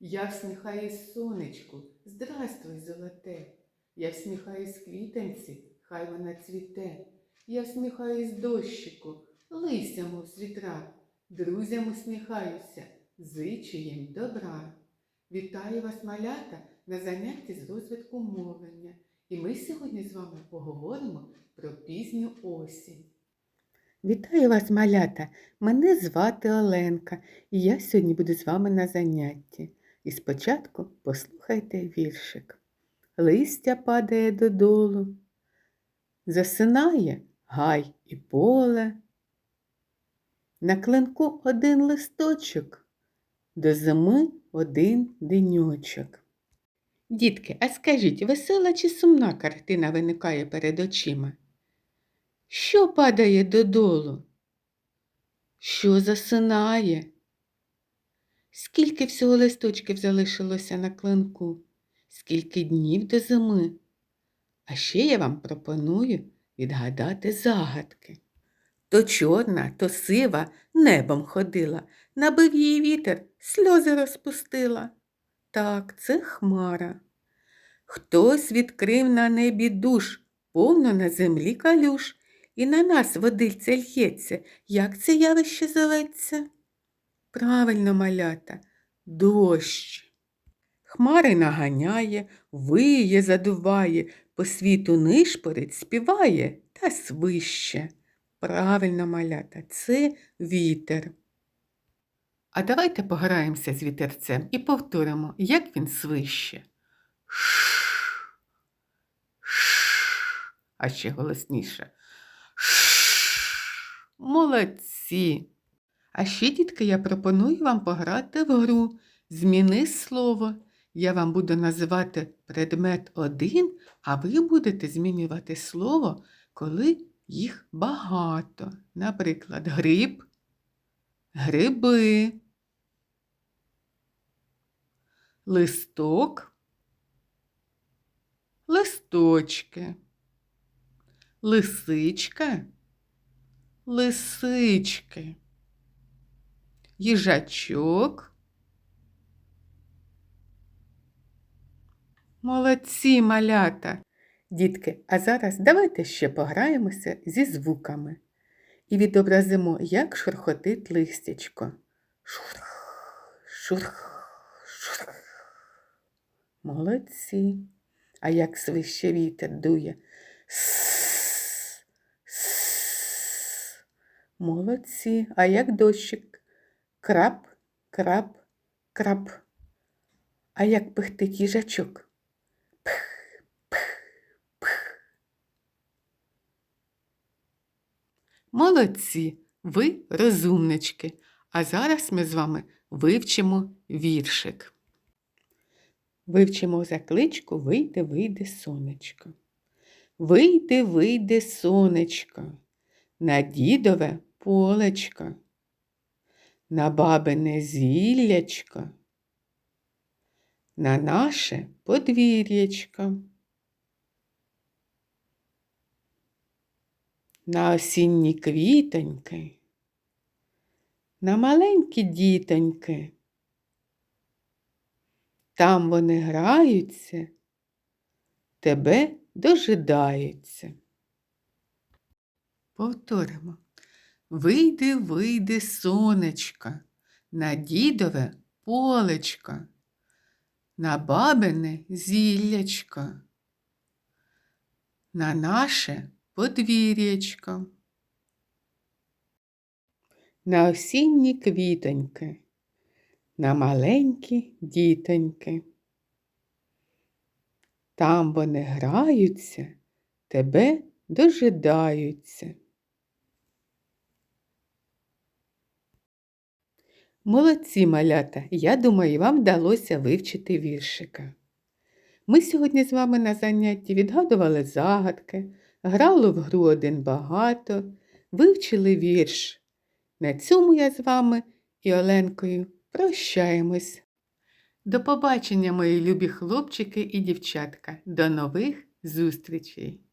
Я всміхаюсь сонечку, здрастуй, золоте. Я всміхаюсь квітанці, хай вона цвіте. Я всміхаюсь дощику, листям з вітра. Друзям усміхаюся, зичу їм добра. Вітаю вас, малята, на занятті з розвитку мовлення. І ми сьогодні з вами поговоримо про пізню осінь. Вітаю вас, малята! Мене звати Оленка, і я сьогодні буду з вами на занятті. І спочатку послухайте віршик. Листя падає додолу, засинає гай і поле. На клинку один листочок, до зими один деньочок. Дітки, а скажіть, весела чи сумна картина виникає перед очима? Що падає додолу? Що засинає? Скільки всього листочків залишилося на клинку? Скільки днів до зими? А ще я вам пропоную відгадати загадки. То чорна, то сива небом ходила, набив її вітер, сльози розпустила. Так, це хмара. Хтось відкрив на небі душ, повно на землі калюш, і на нас водильця л'ється. Як це явище зоветься? Правильно, малята, дощ. Хмари наганяє, виє, задуває, по світу нишпорить, співає та свище. Правильно, малята, це вітер. А давайте пограємося з вітерцем і повторимо, як він свище. Ш. Ш. А ще голосніше. Молодці. А ще, дітки, я пропоную вам пограти в гру. Зміни слово. Я вам буду називати предмет один, а ви будете змінювати слово, коли їх багато. Наприклад, гриб, гриби, листок, листочки, лисичка, лисички, їжачок. Молодці малята. Дітки, а зараз давайте ще пограємося зі звуками і відобразимо, як шурхотить листячко. Шурх, шурх, шурх. Молодці. А як свище вітер дує. С, с. Молодці. А як дощик? Крап, крап, крап. А як пихтить їжачок? Молодці, ви розумнички. А зараз ми з вами вивчимо віршик. Вивчимо закличку Вийде, вийде сонечко. Вийде, вийде сонечко, на дідове полечко, на бабине зіллячко, на наше подвір'ячко. на осінні квітоньки, на маленькі дітоньки. Там вони граються, тебе дожидаються. Повторимо. Вийди, вийди, сонечко, на дідове полечко, на бабине зіллячко, на наше подвір'ячко. На осінні квітоньки, на маленькі дітоньки. Там вони граються, тебе дожидаються. Молодці малята, я думаю, вам вдалося вивчити віршика. Ми сьогодні з вами на занятті відгадували загадки, грали в гру один багато, вивчили вірш. На цьому я з вами і Оленкою прощаємось. До побачення, мої любі хлопчики і дівчатка. До нових зустрічей!